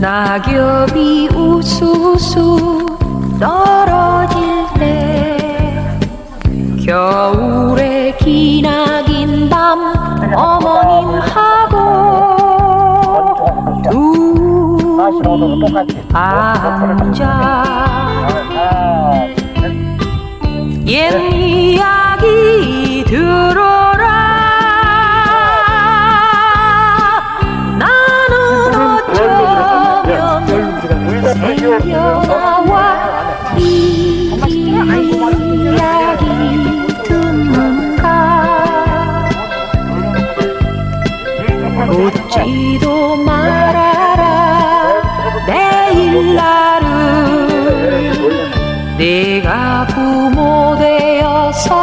낙엽이 우수수 떨어질 때 겨울의 기나긴 밤 어머님하고 둘이 앉아. 옛 이야기 들 달려와 이 이야기 듣는가? 묻지도 말아라. 내일 나를 내가 부모 되어서